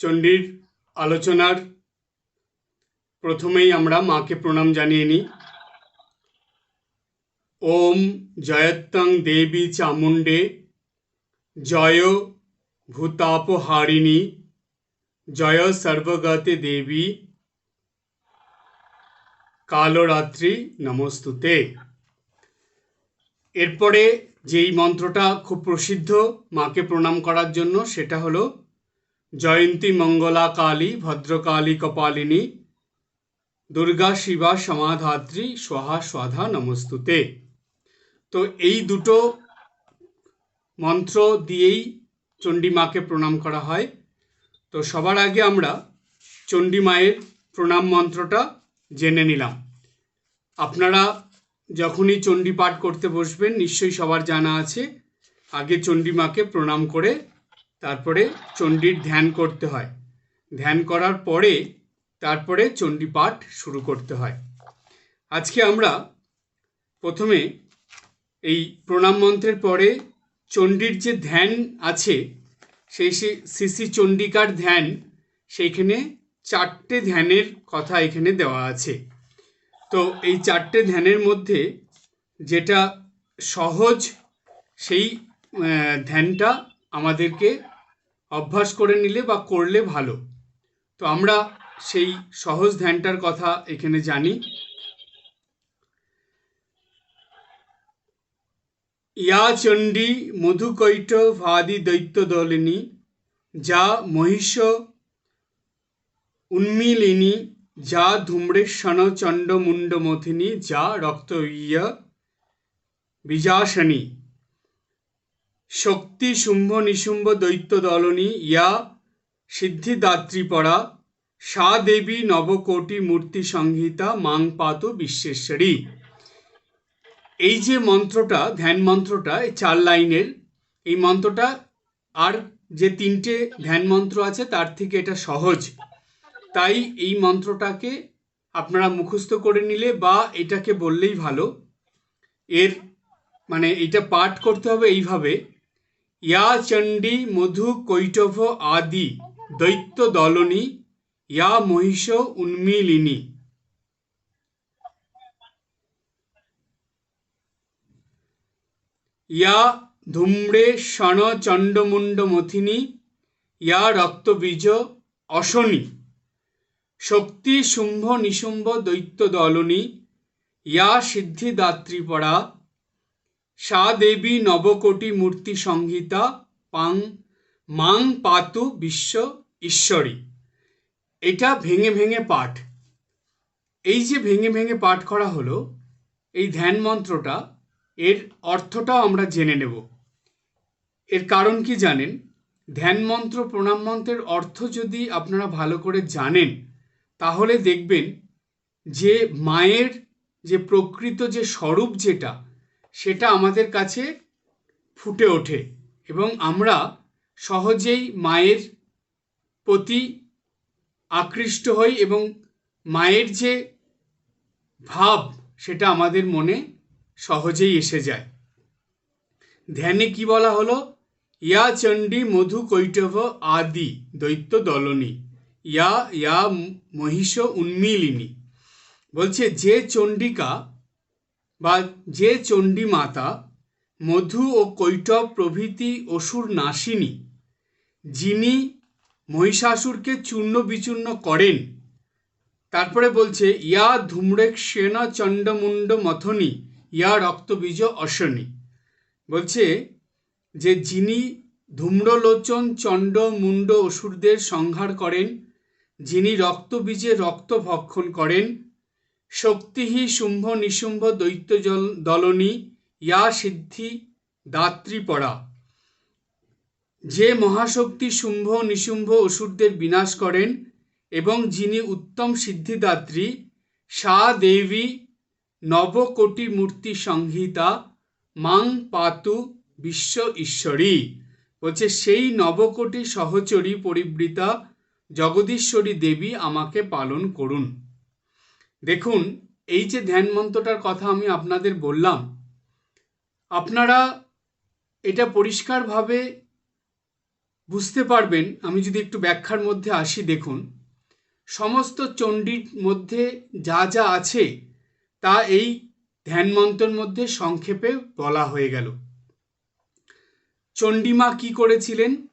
চণ্ডীর আলোচনার প্রথমেই আমরা মাকে প্রণাম জানিয়ে নিই। ওম জয়ত্তং দেবী চামুণ্ডে জয় ভূতাপহারিণী জয় সর্বগতে দেবী কালরাত্রি নমস্তুতে। এরপরে যেই মন্ত্রটা খুব প্রসিদ্ধ মাকে প্রণাম করার জন্য সেটা হলো জয়ন্তী মঙ্গলা কালী ভদ্রকালী কপালিনী, দুর্গা শিবা সমাধাত্রী স্বাহা স্বাধা নমস্তুতে। তো এই দুটো মন্ত্র দিয়েই চণ্ডী মাকে প্রণাম করা হয়। তো সবার আগে আমরা চণ্ডী মায়ের প্রণাম মন্ত্রটা জেনে নিলাম। আপনারা যখনই চণ্ডী পাঠ করতে বসবেন, নিশ্চয়ই সবার জানা আছে। আগে চণ্ডী মাকে প্রণাম করে তারপরে চণ্ডীর ধ্যান করতে হয়। ধ্যান করার পরে তারপরে চণ্ডী পাঠ শুরু করতে হয়। আজকে আমরা প্রথমে এই প্রণাম মন্ত্রের পরে চণ্ডীর যে ধ্যান আছে, সেই শ্রী চণ্ডিকার ধ্যান, সেইখানে চারটে ধ্যানের কথা এখানে দেওয়া আছে। তো এই চারটে ধ্যানের মধ্যে যেটা সহজ, সেই ধ্যানটা আমাদেরকে অভ্যাস করে নিলে বা করলে ভালো। তো আমরা সেই সহজ ধ্যানটার কথা এখানে জানি। ইয়া চণ্ডী মধুকৈট ভাদি দৈত্য দলিনী যা মহিষ উন্মিলিনী, যা ধূম্রেশ্বন চণ্ডমুণ্ড মথিনী যা রক্ত ইয় বিজাসনী শক্তি শুম্ভ নিশুম্ভ দৈত্য দলনী ইয়া সিদ্ধিদাত্রী পরা সা দেবী নবকোটি মূর্তি সংহিতা মাং পাতু বিশ্বেশ্বরী। এই যে মন্ত্রটা, ধ্যান মন্ত্রটা, এই চার লাইনের, এই মন্ত্রটা আর যে তিনটে ধ্যান মন্ত্র আছে তার থেকে এটা সহজ। তাই এই মন্ত্রটাকে আপনারা মুখস্থ করে নিলে বা এটাকে বললেই ভালো। এর মানে এটা পাঠ করতে হবে এইভাবে। ইয়া চণ্ডী, মধু, কৈটভ আদি দৈত্য দলনী, ইয়া মহিষ উন্মিলিনী। ইয়া ধূম্রে শণ চণ্ডমুণ্ড মথিনী, ইয়া রক্তবীজ অশনী। শক্তি শুম্ভ নিশুম্ভ দৈত্য দলনী, ইয়া সিদ্ধিদাত্রী পড়া সা দেবী নবকোটি মূর্তি সংহিতা পাং, মাং পাতু বিশ্ব ঈশ্বরী। এটা ভেঙে ভেঙে পাঠ। এই যে ভেঙে ভেঙে পাঠ করা হলো, এই ধ্যান মন্ত্রটা, এর অর্থটাও আমরা জেনে নেব। এর কারণ কি জানেন? ধ্যান মন্ত্র, প্রণাম মন্ত্রের অর্থ যদি আপনারা ভালো করে জানেন, তাহলে দেখবেন যে মায়ের যে প্রকৃত যে স্বরূপ যেটা সেটা আমাদের কাছে ফুটে ওঠে এবং আমরা সহজেই মায়ের প্রতি আকৃষ্ট হই এবং মায়ের যে ভাব, সেটা আমাদের মনে সহজেই এসে যায়। ধ্যানে কি বলা হলো? ইয়া চণ্ডী মধু কৈটভ আদি দৈত্য দলনী, ইয়া ইয়া মহিষ উন্মিলিনী। বলছে, যে চণ্ডিকা বা যে চণ্ডী মাতা, মধু ও কৈটব প্রভৃতি অসুর নাশিনী যিনি মহিষাসুরকে চূর্ণ বিচূর্ণ করেন। তারপরে বলছে, ইয়া ধূম্রেক সেনা চণ্ডমুণ্ড মথনী, ইয়া রক্তবীজ অশনী বলছে যে যিনি ধূম্রলোচন চণ্ড মুণ্ড অসুরদের সংহার করেন, যিনি রক্তবীজে রক্ত ভক্ষণ করেন শক্তিহি শুম্ভ নিশুম্ভ দৈত্য জল দলনী, ইয়া সিদ্ধি দাত্রী পড়া যে মহাশক্তি শুম্ভ নিশুম্ভ অসুরদের বিনাশ করেন এবং যিনি উত্তম সিদ্ধিদাত্রী, সা দেবী নবকোটি মূর্তি সংহিতা মাং পাতু বিশ্ব ঈশ্বরী। বলছে, সেই নবকোটি সহচরী পরিবৃতা জগদীশ্বরী দেবী আমাকে পালন করুন। দেখুন, এই যে ধ্যান মন্ত্রটার কথা আমি আপনাদের বললাম, আপনারা এটা পরিষ্কারভাবে বুঝতে পারবেন। আমি যদি একটু ব্যাখ্যার মধ্যে আসি, দেখুন, সমস্ত চণ্ডীর মধ্যে যা যা আছে, তা এই ধ্যান মন্ত্রের মধ্যে সংক্ষেপে বলা হয়ে গেল। চণ্ডীমা কি করেছিলেন?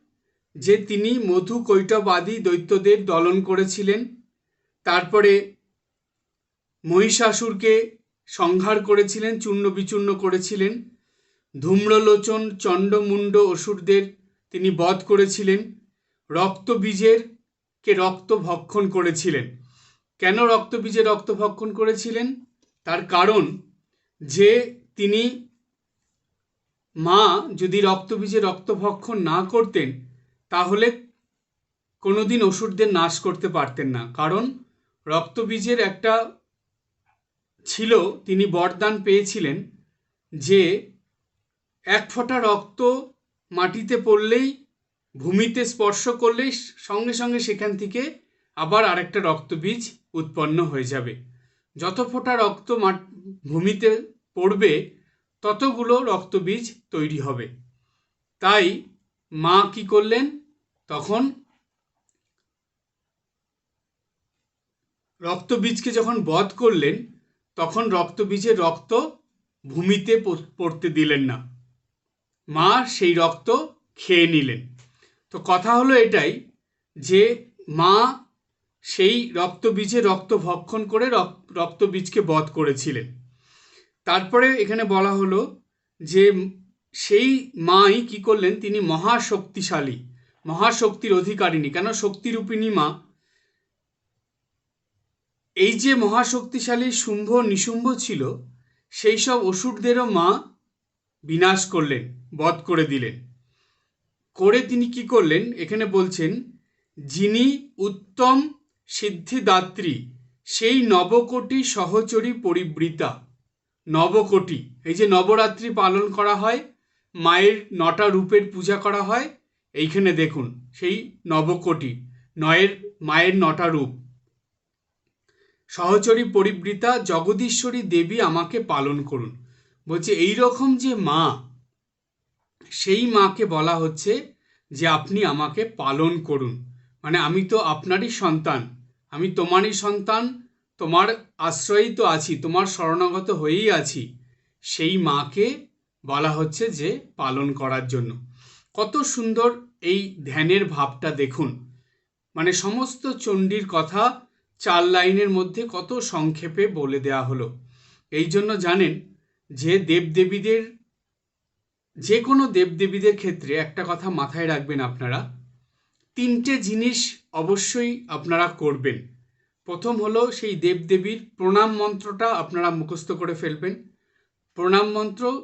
যে তিনি মধু কৈটবাদী দৈত্যদের দলন করেছিলেন। তারপরে মহিষাসুরকে সংহার করেছিলেন চূর্ণ বিচূর্ণ করেছিলেন। ধূম্রলোচন, চণ্ডমুণ্ড অসুরদের তিনি বধ করেছিলেন। রক্তবীজের কে রক্ত ভক্ষণ করেছিলেন। কেন রক্তবীজে রক্ত ভক্ষণ করেছিলেন? তার কারণ, যে তিনি মা যদি রক্তবীজে রক্ত ভক্ষণ না করতেন, তাহলে কোনোদিন অসুরদের নাশ করতে পারতেন না। কারণ, রক্তবীজের একটা ছিল, তিনি বরদান পেয়েছিলেন যে এক ফোঁটা রক্ত মাটিতে পড়লেই, ভূমিতে স্পর্শ করলেই সঙ্গে সঙ্গে সেখান থেকে আবার আরেকটা রক্তবীজ উৎপন্ন হয়ে যাবে। যত ফোঁটা রক্ত ভূমিতে পড়বে, ততগুলো রক্তবীজ তৈরি হবে। তাই মা কি করলেন? তখন রক্তবীজকে যখন বধ করলেন তখন রক্তবীজের রক্ত ভূমিতে পড়তে দিলেন না। মা সেই রক্ত খেয়ে নিলেন। তো কথা হলো এটাই যে মা সেই রক্তবীজে রক্ত ভক্ষণ করে রক্তবীজকে বধ করেছিলেন। তারপরে এখানে বলা হলো যে সেই মাই কি করলেন, তিনি মহাশক্তিশালী, মহাশক্তির অধিকারিণী। কেন? শক্তিরূপিণী মা এই যে মহাশক্তিশালী শুম্ভ নিশুম্ভ ছিল, সেই সব অসুরদেরও মা বিনাশ করলেন, বধ করে দিলেন। করে তিনি কি করলেন? এখানে বলছেন, যিনি উত্তম সিদ্ধিদাত্রী, সেই নবকোটি সহচরী পরিবৃতা। নবকোটি, এই যে নবরাত্রি পালন করা হয়, মায়ের নটা রূপের পূজা করা হয়, এইখানে দেখুন, সেই নবকোটি, নয়ের, মায়ের নটা রূপ। সহচরী পরিবৃতা জগদীশ্বরী দেবী আমাকে পালন করুন। বলছে এই রকম যে মা, সেই মাকে বলা হচ্ছে যে আপনি আমাকে পালন করুন। মানে আমি তো আপনারই সন্তান, আমি তোমারই সন্তান, তোমার আশ্রয়েই তো আছি, তোমার শরণাগত হয়েই আছি। সেই মাকে বলা হচ্ছে যে পালন করার জন্য। কত সুন্দর এই ধ্যানের ভাবটা দেখুন। মানে সমস্ত চণ্ডীর কথা চার লাইনের মধ্যে কত সংক্ষেপে বলে দেয়া হলো। এই জন্য জানেন, যে দেবদেবীদের, যে কোনো দেবদেবীদের ক্ষেত্রে একটা কথা মাথায় রাখবেন আপনারা। তিনটে জিনিস অবশ্যই আপনারা করবেন। প্রথম হলো সেই দেবদেবীর প্রণাম মন্ত্রটা আপনারা মুখস্থ করে ফেলবেন। প্রণাম মন্ত্র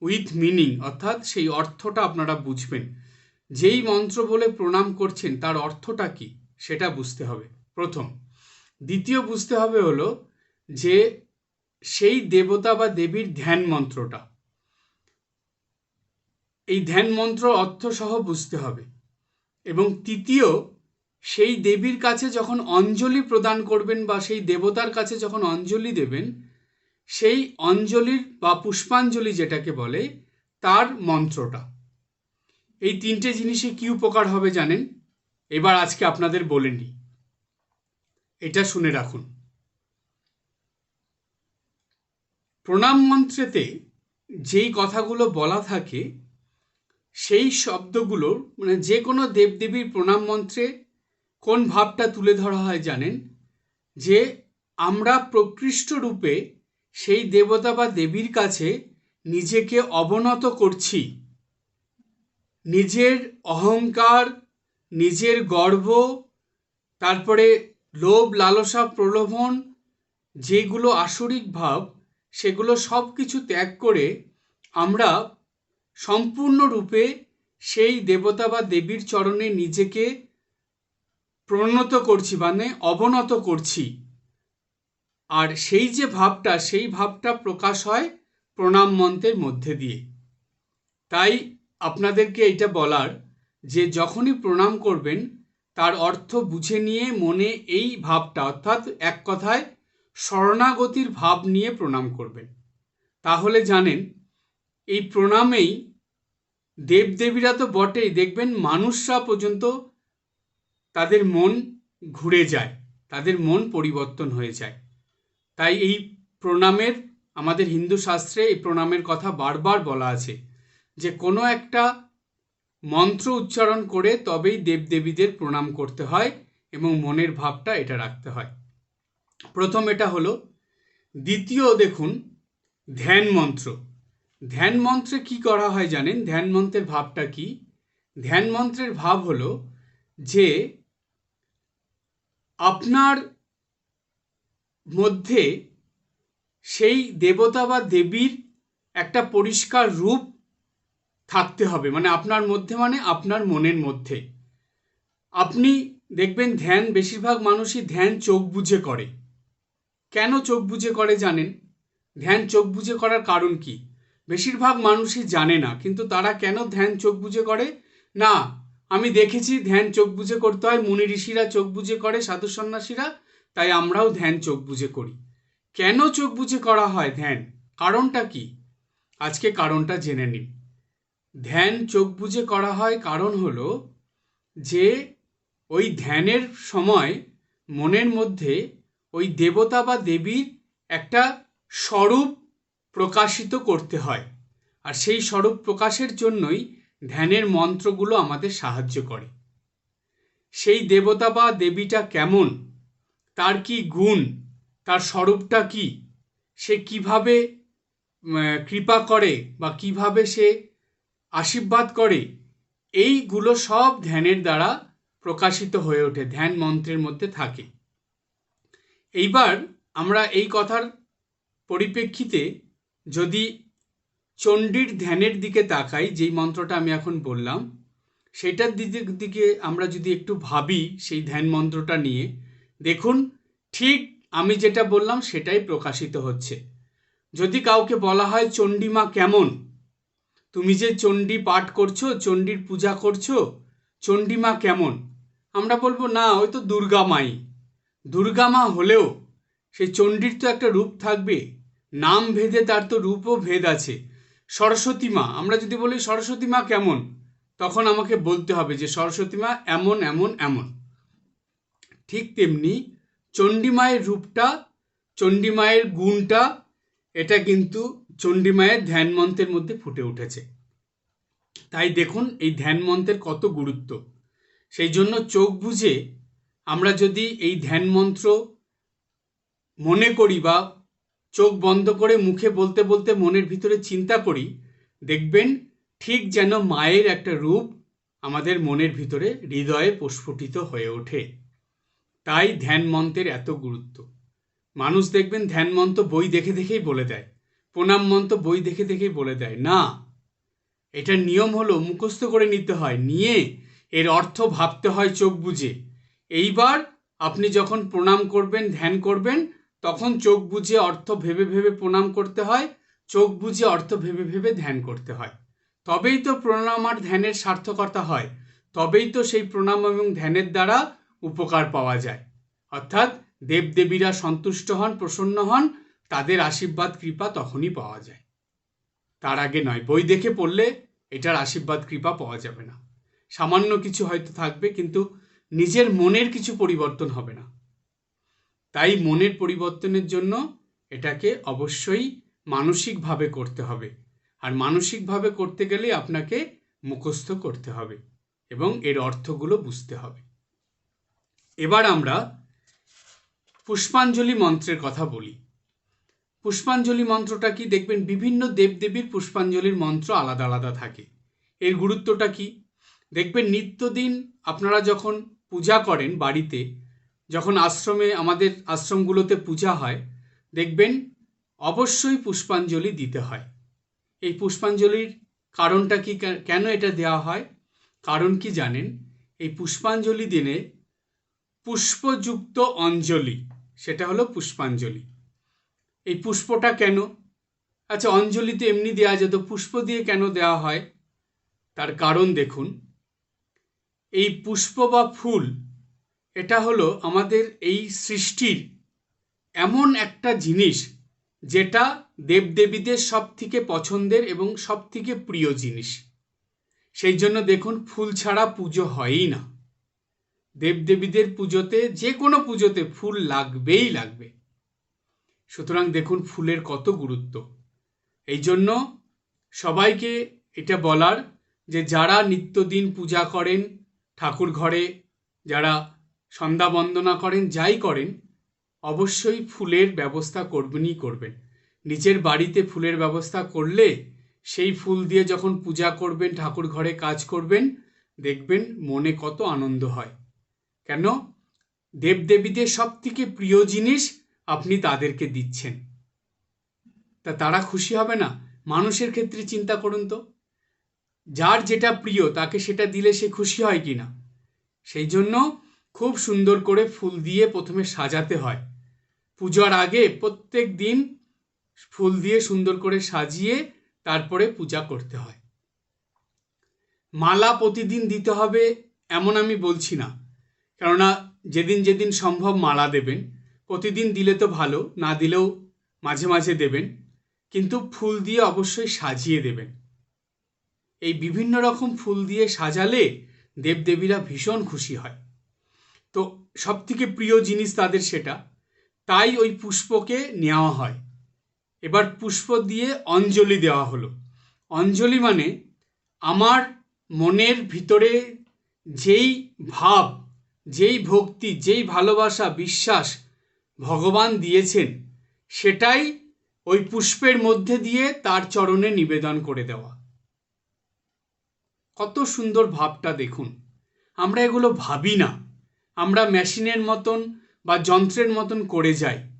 উইথ মিনিং, অর্থাৎ সেই অর্থটা আপনারা বুঝবেন। যেই মন্ত্র বলে প্রণাম করছেন, তার অর্থটা কি, সেটা বুঝতে হবে। প্রথম। দ্বিতীয় বুঝতে হবে হলো যে সেই দেবতা বা দেবীর ধ্যান মন্ত্রটা। এই ধ্যান মন্ত্র অর্থ সহ বুঝতে হবে। এবং তৃতীয়, সেই দেবীর কাছে যখন অঞ্জলি প্রদান করবেন বা সেই দেবতার কাছে যখন অঞ্জলি দেবেন, সেই অঞ্জলির বা পুষ্পাঞ্জলি যেটাকে বলে, তার মন্ত্রটা। এই তিনটে জিনিসে কি উপকার হবে জানেন? এবার আজকে আপনাদের বলে নিই। এটা শুনে রাখুন। প্রণাম মন্ত্রেতে যেই কথাগুলো বলা থাকে, সেই শব্দগুলোর মানে যে কোনো দেবদেবীর প্রণাম মন্ত্রে কোন ভাবটা তুলে ধরা হয় জানেন? যে আমরা প্রকৃষ্ট রূপে সেই দেবতা বা দেবীর কাছে নিজেকে অবনত করছি। নিজের অহংকার, নিজের গর্ব, তারপরে লোভ, লালসা, প্রলোভন, যেগুলো আসরিক ভাব, সেগুলো সব কিছু ত্যাগ করে আমরা সম্পূর্ণরূপে সেই দেবতা বা দেবীর চরণে নিজেকে প্রণত করছি মানে অবনত করছি। আর সেই যে ভাবটা, সেই ভাবটা প্রকাশ হয় প্রণাম মন্ত্রের মধ্যে দিয়ে। তাই আপনাদেরকে এটা বলার যে যখনই প্রণাম করবেন তার অর্থ বুঝে নিয়ে মনে এই ভাবটা, অর্থাৎ এক কথায় শরণাগতির ভাব নিয়ে প্রণাম করবেন। তাহলে জানেন, এই প্রণামেই দেবদেবীরা তো বটেই, দেখবেন মানুষরা পর্যন্ত তাদের মন ঘুরে যায়, তাদের মন পরিবর্তন হয়ে যায়। তাই এই প্রণামের, আমাদের হিন্দু শাস্ত্রে এই প্রণামের কথা বারবার বলা আছে যে কোনো একটা মন্ত্র উচ্চারণ করে তবেই দেবদেবীদের প্রণাম করতে হয় এবং মনের ভাবটা এটা রাখতে হয়। প্রথম এটা হলো, দ্বিতীয় দেখুন, ধ্যান মন্ত্র। ধ্যান মন্ত্রে কি করা হয় জানেন? ধ্যান মন্ত্রের ভাবটা কি? ধ্যান মন্ত্রের ভাব হলো যে, আপনার মধ্যে সেই দেবতা বা দেবীর একটা পরিষ্কার রূপ থাকতে হবে মানে আপনার মধ্যে মানে আপনার মনের মধ্যে। আপনি দেখবেন ধ্যান, বেশিরভাগ মানুষই ধ্যান চোখ বুঝে করে। কেন চোখ বুঝে করে জানেন? ধ্যান চোখ বুঝে করার কারণ কি? বেশিরভাগ মানুষই জানে না, কিন্তু তারা কেন ধ্যান চোখ বুঝে করে? না, আমি দেখেছি ধ্যান চোখ বুঝে করতে হয়, মুনি ঋষিরা চোখ বুঝে করে, সাধু সন্ন্যাসীরা, তাই আমরাও ধ্যান চোখ বুঝে করি। কেন চোখ বুঝে করা হয় ধ্যান? কারণটা কি? আজকে কারণটা জেনে নিন। ধ্যান চোখ বুঝে করা হয় কারণ হলো যে ওই ধ্যানের সময় মনের মধ্যে ওই দেবতা বা দেবীর একটা স্বরূপ প্রকাশিত করতে হয়। আর সেই স্বরূপ প্রকাশের জন্যই ধ্যানের মন্ত্রগুলো আমাদের সাহায্য করে। সেই দেবতা বা দেবীটা কেমন? তার কি গুণ? তার স্বরূপটা কি? সে কীভাবে কৃপা করে বা কীভাবে সে আশীর্বাদ করে। এইগুলো সব ধ্যানের দ্বারা প্রকাশিত হয়ে ওঠে, ধ্যান মন্ত্রের মধ্যে থাকে। এইবার আমরা এই কথার পরিপ্রেক্ষিতে যদি চণ্ডীর ধ্যানের দিকে তাকাই, যেই মন্ত্রটা আমি এখন বললাম, সেটার দিকে দিকে আমরা যদি একটু ভাবি সেই ধ্যান মন্ত্রটা নিয়ে, দেখুন, ঠিক আমি যেটা বললাম সেটাই প্রকাশিত হচ্ছে। যদি কাউকে বলা হয়, চণ্ডীমা কেমন? তুমি যে চণ্ডী পাঠ করছ, চণ্ডীর পূজা করছ চণ্ডীমা কেমন? আমরা বলব, না, ওই তো দুর্গা মাই। দুর্গা মা হলেও সে চণ্ডীর তো একটা রূপ থাকবে। নাম ভেদে তার তো রূপও ভেদ আছে। সরস্বতী মা, আমরা যদি বলি সরস্বতী মা কেমন, তখন আমাকে বলতে হবে যে সরস্বতী মা এমন এমন এমন। ঠিক তেমনি চণ্ডী মায়ের রূপটা, চণ্ডী মায়ের গুণটা, এটা কিন্তু চণ্ডী মায়ের ধ্যান মন্ত্রের মধ্যে ফুটে উঠেছে। তাই দেখুন, এই ধ্যান মন্ত্রের কত গুরুত্ব। সেই জন্য চোখ বুঝে আমরা যদি এই ধ্যান মন্ত্র মনে করি বা চোখ বন্ধ করে মুখে বলতে বলতে মনের ভিতরে চিন্তা করি, দেখবেন ঠিক যেন মায়ের একটা রূপ আমাদের মনের ভিতরে হৃদয়ে প্রস্ফুটিত হয়ে ওঠে। তাই ধ্যান মন্ত্রের এত গুরুত্ব। মানুষ দেখবেন ধ্যান মন্ত্র বই দেখে দেখেই বলে দেয়। প্রণাম মন্ত্র বই দেখে দেখেই বলে দেয়, না, এটার নিয়ম হলো মুখস্থ করে নিতে হয়, নিয়ে এর অর্থ ভাবতে হয় চোখ বুঝে এইবার আপনি যখন প্রণাম করবেন, ধ্যান করবেন, তখন চোখ বুঝে অর্থ ভেবে ভেবে প্রণাম করতে হয়, চোখ বুঝে অর্থ ভেবে ভেবে ধ্যান করতে হয়। তবেই তো প্রণাম আর ধ্যানের সার্থকতা হয়, তবেই তো সেই প্রণাম এবং ধ্যানের দ্বারা উপকার পাওয়া যায়। অর্থাৎ দেবদেবীরা সন্তুষ্ট হন, প্রসন্ন হন তাদের আশীর্বাদ, কৃপা তখনই পাওয়া যায়। তার আগে নয়, বই দেখে পড়লে এটার আশীর্বাদ, কৃপা পাওয়া যাবে না। সামান্য কিছু হয়তো থাকবে, কিন্তু নিজের মনের কিছু পরিবর্তন হবে না। তাই মনের পরিবর্তনের জন্য এটাকে অবশ্যই মানসিকভাবে করতে হবে। আর মানসিকভাবে করতে গেলে আপনাকে মুখস্থ করতে হবে এবং এর অর্থগুলো বুঝতে হবে। এবার আমরা পুষ্পাঞ্জলি মন্ত্রের কথা বলি। পুষ্পাঞ্জলি মন্ত্রটা কি? দেখবেন বিভিন্ন দেবদেবীর পুষ্পাঞ্জলির মন্ত্র আলাদা আলাদা থাকে। এর গুরুত্বটা কি? দেখবেন নিত্যদিন আপনারা যখন পূজা করেন বাড়িতে, যখন আশ্রমে, আমাদের আশ্রমগুলোতে পূজা হয়, দেখবেন অবশ্যই পুষ্পাঞ্জলি দিতে হয়। এই পুষ্পাঞ্জলির কারণটা কি কেন এটা দেওয়া হয়? কারণ কি জানেন? এই পুষ্পাঞ্জলি দিনে পুষ্পযুক্ত অঞ্জলি, সেটা হলো পুষ্পাঞ্জলি। এই পুষ্পটা কেন? আচ্ছা অঞ্জলিতে এমনি দেওয়া যেত পুষ্প দিয়ে কেন দেওয়া হয়? তার কারণ দেখুন। এই পুষ্প বা ফুল, এটা হলো আমাদের এই সৃষ্টির এমন একটা জিনিস যেটা দেবদেবীদের সব থেকে পছন্দের এবং সব থেকে প্রিয় জিনিস। সেই জন্য দেখুন, ফুল ছাড়া পুজো হয়ই না। দেবদেবীদের পুজোতে যে কোনো পুজোতে ফুল লাগবেই লাগবে। সুতরাং দেখুন ফুলের কত গুরুত্ব। এই জন্য সবাইকে এটা বলার যে যারা নিত্যদিন পূজা করেন, ঠাকুর ঘরে, যারা সন্ধ্যা বন্দনা করেন, যাই করেন, অবশ্যই ফুলের ব্যবস্থা করবেনই করবেন। নিজের বাড়িতে ফুলের ব্যবস্থা করলে সেই ফুল দিয়ে যখন পূজা করবেন, ঠাকুর ঘরে কাজ করবেন, দেখবেন মনে কত আনন্দ হয়। কেন? দেবদেবীদের সব থেকে প্রিয় জিনিস আপনি তাদেরকে দিচ্ছেন। তা তারা খুশি হবে না? মানুষের ক্ষেত্রে চিন্তা করুন তো। যার যেটা প্রিয়, তাকে সেটা দিলে সে খুশি হয় কি না সেই জন্য খুব সুন্দর করে ফুল দিয়ে প্রথমে সাজাতে হয়। পূজার আগে প্রত্যেক দিন ফুল দিয়ে সুন্দর করে সাজিয়ে তারপরে পূজা করতে হয়। মালা প্রতিদিন দিতে হবে এমন আমি বলছি না। কেননা যেদিন যেদিন সম্ভব মালা দেবেন। প্রতিদিন দিলে তো ভালো, না দিলেও মাঝে মাঝে দেবেন। কিন্তু ফুল দিয়ে অবশ্যই সাজিয়ে দেবেন। এই বিভিন্ন রকম ফুল দিয়ে সাজালে দেবদেবীরা ভীষণ খুশি হয়। তো সব থেকে প্রিয় জিনিস তাদের সেটা, তাই ওই পুষ্পকে নেওয়া হয়। এবার পুষ্প দিয়ে অঞ্জলি দেওয়া হলো। অঞ্জলি মানে আমার মনের ভিতরে যেই ভাব, যেই ভক্তি, যেই ভালোবাসা, বিশ্বাস ভগবান দিয়েছেন, সেটাই ওই পুষ্পের মধ্যে দিয়ে তার চরণে নিবেদন করে দেওয়া। কত সুন্দর ভাবটা দেখুন। আমরা এগুলো ভাবি না। আমরা মেশিনের মতন বা যন্ত্রের মতন করে যাই।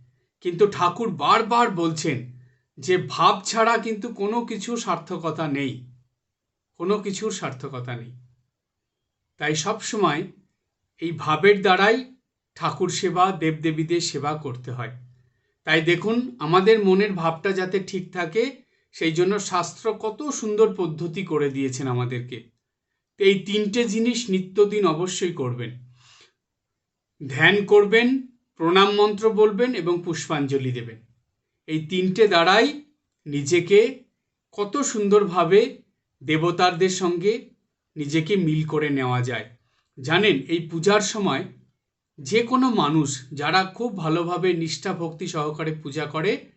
কিন্তু ঠাকুর বারবার বলছেন যে ভাব ছাড়া কিন্তু কোনো কিছু সার্থকতা নেই। কোনো কিছুর সার্থকতা নেই। তাই সব সময় এই ভাবের দ্বারাই ঠাকুর সেবা, দেবদেবীদের সেবা করতে হয়। তাই দেখুন, আমাদের মনের ভাবটা যাতে ঠিক থাকে, সেই জন্য শাস্ত্র কত সুন্দর পদ্ধতি করে দিয়েছেন আমাদেরকে। এই তিনটে জিনিস নিত্যদিন অবশ্যই করবেন। ধ্যান করবেন, প্রণাম মন্ত্র বলবেন এবং পুষ্পাঞ্জলি দেবেন। এই তিনটে দ্বারাই নিজেকে কত সুন্দরভাবে দেবতারদের সঙ্গে নিজেকে মিল করে নেওয়া যায়। জানেন, এই পূজার সময় যে কোনো মানুষ যারা খুব ভালোভাবে নিষ্ঠা ভক্তি সহকারে পূজা করে,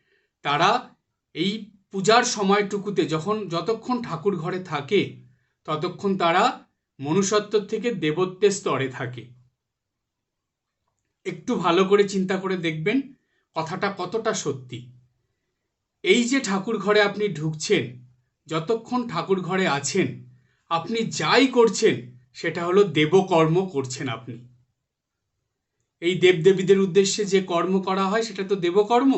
তারা এই পূজার সময়টুকুতে যখন, যতক্ষণ ঠাকুর ঘরে থাকে, ততক্ষণ তারা মনুষ্যত্ব থেকে দেবত্বের স্তরে থাকে। একটু ভালো করে চিন্তা করে দেখবেন কথাটা কতটা সত্যি। এই যে ঠাকুর ঘরে আপনি ঢুকছেন, যতক্ষণ ঠাকুর ঘরে আছেন, আপনি যাই করছেন, সেটা হলো দেবকর্ম করছেন আপনি। এই দেবদেবীদের উদ্দেশ্যে যে কর্ম করা হয়, সেটা তো দেবকর্ম।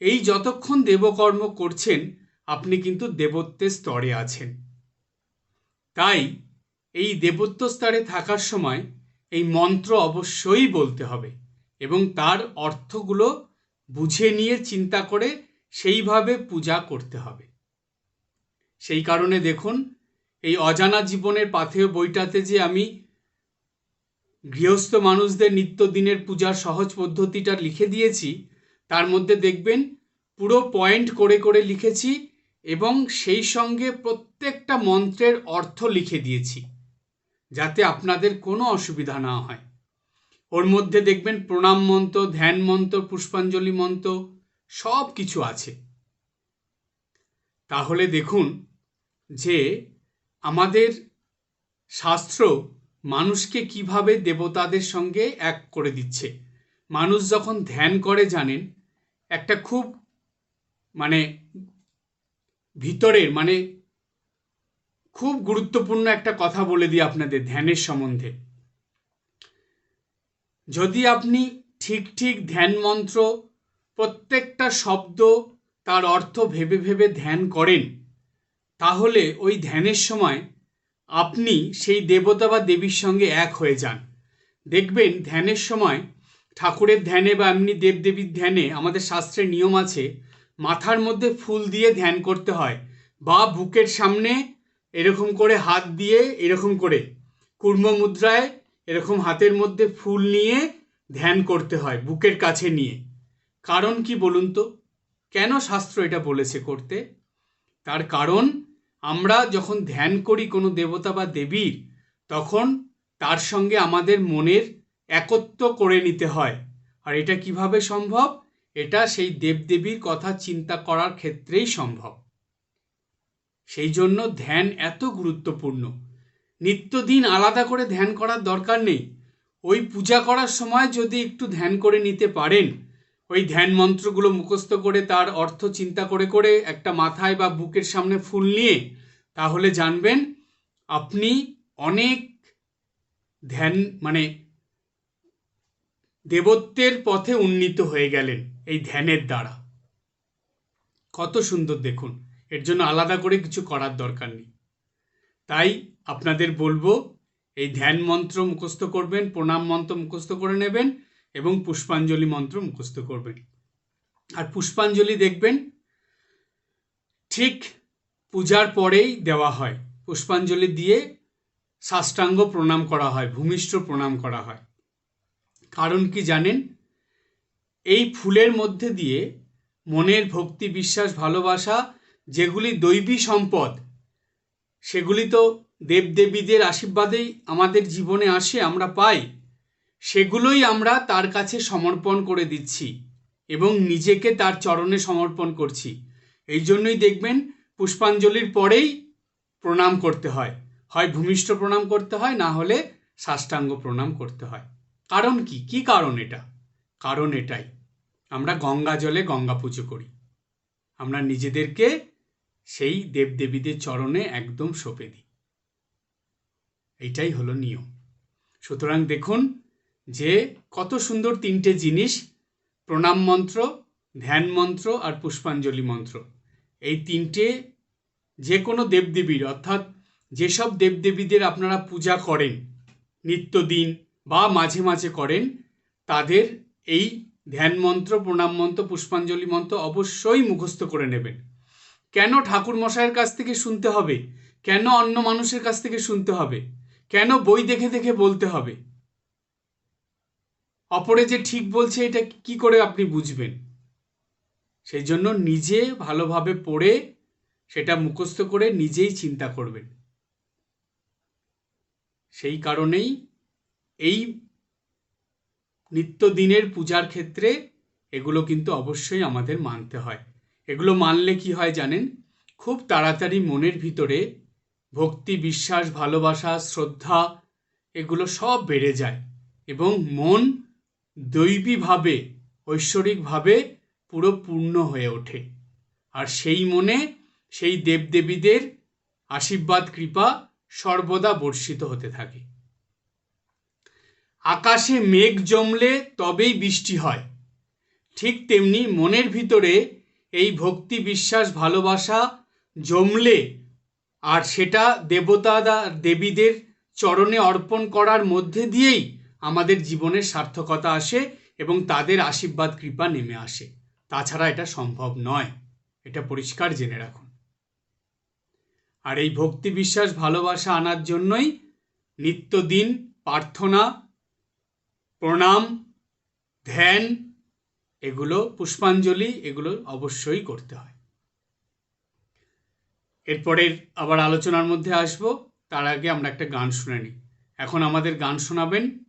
এই যতক্ষণ দেবকর্ম করছেন, আপনি কিন্তু দেবত্বের স্তরে আছেন। তাই এই দেবত্ব স্তরে থাকার সময় এই মন্ত্র অবশ্যই বলতে হবে এবং তার অর্থগুলো বুঝে নিয়ে চিন্তা করে সেইভাবে পূজা করতে হবে। সেই কারণে দেখুন, এই অজানা জীবনের পাথেয় বইটাতে যে আমি গৃহস্থ মানুষদের নিত্যদিনের পূজার সহজ পদ্ধতিটা লিখে দিয়েছি। তার মধ্যে দেখবেন পুরো পয়েন্ট করে করে লিখেছি এবং সেই সঙ্গে প্রত্যেকটা মন্ত্রের অর্থ লিখে দিয়েছি, যাতে আপনাদের কোনো অসুবিধা না হয়। ওর মধ্যে দেখবেন প্রণাম মন্ত্র, ধ্যান মন্ত্র, পুষ্পাঞ্জলি মন্ত্র সব কিছু আছে। তাহলে দেখুন যে আমাদের শাস্ত্র মানুষকে কীভাবে দেবতাদের সঙ্গে এক করে দিচ্ছে? মানুষ যখন ধ্যান করে জানেন, একটা খুব মানে ভিতরের মানে খুব গুরুত্বপূর্ণ একটা কথা বলে দিই আপনাদের ধ্যানের সম্বন্ধে। যদি আপনি ঠিক ঠিক ধ্যান মন্ত্র প্রত্যেকটা শব্দ তার অর্থ ভেবে ভেবে ধ্যান করেন, তাহলে ওই ধ্যানের সময় আপনি সেই দেবতা বা দেবীর সঙ্গে এক হয়ে যান। দেখবেন ধ্যানের সময় ঠাকুরের ধ্যানে বা এমনি দেবদেবীর ধ্যানে আমাদের শাস্ত্রের নিয়ম আছে, মাথার মধ্যে ফুল দিয়ে ধ্যান করতে হয় বা বুকের সামনে এরকম করে হাত দিয়ে এরকম করে কুর্ম মুদ্রায় এরকম হাতের মধ্যে ফুল নিয়ে ধ্যান করতে হয় বুকের কাছে নিয়ে। কারণ কি বলুন তো? কেন শাস্ত্র এটা বলেছে করতে? তার কারণ আমরা যখন ধ্যান করি কোনো দেবতা বা দেবীর, তখন তার সঙ্গে আমাদের মনের একত্ব করে নিতে হয়। আর এটা কীভাবে সম্ভব? এটা সেই দেবদেবীর কথা চিন্তা করার ক্ষেত্রেই সম্ভব। সেই জন্য ধ্যান এত গুরুত্বপূর্ণ। নিত্যদিন আলাদা করে ধ্যান করার দরকার নেই। ওই পূজা করার সময় যদি একটু ধ্যান করে নিতে পারেন ওই ধ্যান মন্ত্রগুলো মুখস্থ করে তার অর্থ চিন্তা করে করে একটা মাথায় বা বুকের সামনে ফুল নিয়ে তাহলে জানবেন আপনি অনেক ধ্যান মানে দেবত্বের পথে উন্নীত হয়ে গেলেন এই ধ্যানের দ্বারা। কত সুন্দর দেখুন, এর জন্য আলাদা করে কিছু করার দরকার নেই। তাই আপনাদের বলব, এই ধ্যান মন্ত্র মুখস্থ করবেন, প্রণাম মন্ত্র মুখস্থ করে নেবেন এবং পুষ্পাঞ্জলি মন্ত্র মুখস্থ করবেন। আর পুষ্পাঞ্জলি দেখবেন, ঠিক পূজার পরেই দেওয়া হয়। পুষ্পাঞ্জলি দিয়ে সাষ্টাঙ্গ প্রণাম করা হয়, ভূমিষ্ঠ প্রণাম করা হয়। কারণ কি জানেন? এই ফুলের মধ্যে দিয়ে মনের ভক্তি, বিশ্বাস, ভালোবাসা, যেগুলি দৈবী সম্পদ, সেগুলি তো দেবদেবীদের আশীর্বাদেই আমাদের জীবনে আসে, আমরা পাই। সেগুলোই আমরা তার কাছে সমর্পণ করে দিচ্ছি এবং নিজেকে তার চরণে সমর্পণ করছি। এই জন্যই দেখবেন পুষ্পাঞ্জলির পরেই প্রণাম করতে হয়। হয় ভূমিষ্ঠ প্রণাম করতে হয়, না হলে সাষ্টাঙ্গ প্রণাম করতে হয়। কারণ কি? কি কারণ এটা? কারণ এটাই। আমরা গঙ্গা জলে গঙ্গা পুজো করি। আমরা নিজেদেরকে সেই দেবদেবীদের চরণে একদম সঁপে দিই। এইটাই হলো নিয়ম। সুতরাং দেখুন যে কত সুন্দর তিনটে জিনিস, প্রণাম মন্ত্র, ধ্যান মন্ত্র আর পুষ্পাঞ্জলি মন্ত্র। এই তিনটে যে কোনো দেবদেবীর, অর্থাৎ যেসব দেবদেবীদের আপনারা পূজা করেন, নিত্যদিন বা মাঝে মাঝে করেন, তাদের এই ধ্যান মন্ত্র, প্রণাম মন্ত্র, পুষ্পাঞ্জলি মন্ত্র অবশ্যই মুখস্থ করে নেবেন। কেন ঠাকুর মশাইয়ের কাছ থেকে শুনতে হবে? কেন অন্য মানুষের কাছ থেকে শুনতে হবে? কেন বই দেখে দেখে বলতে হবে? অপরে যে ঠিক বলছে, এটা কি করে আপনি বুঝবেন? সেই জন্য নিজে ভালোভাবে পড়ে সেটা মুখস্থ করে নিজেই চিন্তা করবেন। সেই কারণেই এই নিত্যদিনের পূজার ক্ষেত্রে এগুলো কিন্তু অবশ্যই আমাদের মানতে হয়। এগুলো মানলে কি হয় জানেন? খুব তাড়াতাড়ি মনের ভিতরে ভক্তি, বিশ্বাস, ভালোবাসা, শ্রদ্ধা এগুলো সব বেড়ে যায় এবং মন দৈবীভাবে, ঐশ্বরিকভাবে পুরো পূর্ণ হয়ে ওঠে। আর সেই মনে সেই দেবদেবীদের আশীর্বাদ, কৃপা সর্বদা বর্ষিত হতে থাকে। আকাশে মেঘ জমলে তবেই বৃষ্টি হয়। ঠিক তেমনি মনের ভিতরে এই ভক্তি বিশ্বাস, ভালোবাসা জমলে আর সেটা দেবতা, দেবীদের চরণে অর্পণ করার মধ্যে দিয়েই আমাদের জীবনের সার্থকতা আসে এবং তাদের আশীর্বাদ, কৃপা নেমে আসে। তাছাড়া এটা সম্ভব নয়। এটা পরিষ্কার জেনে রাখুন। আর এই ভক্তি বিশ্বাস, ভালোবাসা আনার জন্যই নিত্যদিন প্রার্থনা, প্রণাম, ধ্যান, এগুলো পুষ্পাঞ্জলি, এগুলো অবশ্যই করতে হয়। এরপরের আবার আলোচনার মধ্যে আসব। তার আগে আমরা একটা গান শুনে নিই। এখন আমাদের গান শোনাবেন